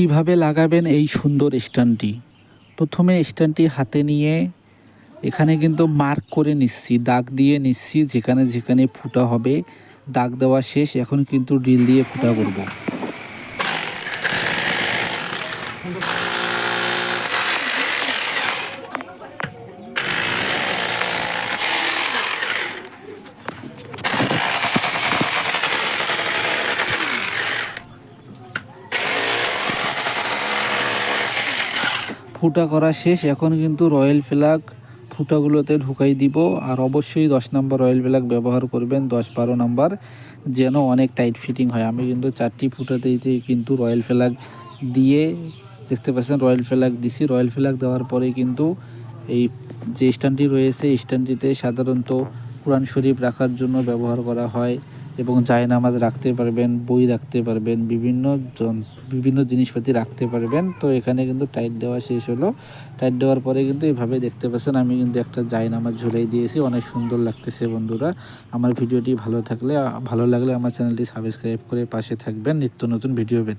কীভাবে লাগাবেন এই সুন্দর স্ট্যান্ডটি? প্রথমে স্ট্যান্ডটি হাতে নিয়ে এখানে কিন্তু মার্ক করে নিচ্ছি, দাগ দিয়ে নিচ্ছি, যেখানে যেখানে ফুটা হবে, দাগ দেওয়া শেষ, এখন কিন্তু ড্রিল দিয়ে ফুটা করব। ফুটা করা শেষ, এখন কিন্তু রয়্যাল ফ্ল্যাগ ফুটাগুলোতে ঢুকাই দিব। আর অবশ্যই দশ নম্বর রয়্যাল ফ্ল্যাগ ব্যবহার করবেন, দশ বারো নম্বর, যেন অনেক টাইট ফিটিং হয়। আমি কিন্তু চারটি ফুটাতেই কিন্তু রয়্যাল ফ্ল্যাগ দিয়ে, দেখতে পাচ্ছেন রয়্যাল ফ্ল্যাগ দিছি। রয়্যাল ফ্ল্যাগ দেওয়ার পরে কিন্তু এই যে স্ট্যান্ডটি রয়েছে, স্ট্যান্ডটিতে সাধারণত কোরআন শরীফ রাখার জন্য ব্যবহার করা হয়। এবং জায়নামাজ রাখতে পারবেন, বই রাখতে পারবেন, বিভিন্ন বিভিন্ন জিনিসপাতি রাখতে পারবেন। তো এখানে কিন্তু টাইট দেওয়া শেষ হলো। টাইট দেওয়ার পরে কিন্তু এভাবে দেখতে পাচ্ছেন, আমি কিন্তু একটা জায়নামাজ ঝুলাই দিয়েছি। অনেক সুন্দর লাগতেছে বন্ধুরা। আমার ভিডিওটি ভালো থাকলে, ভালো লাগলে আমার চ্যানেলটি সাবস্ক্রাইব করে পাশে থাকবেন। নিত্য নতুন ভিডিও পেতে।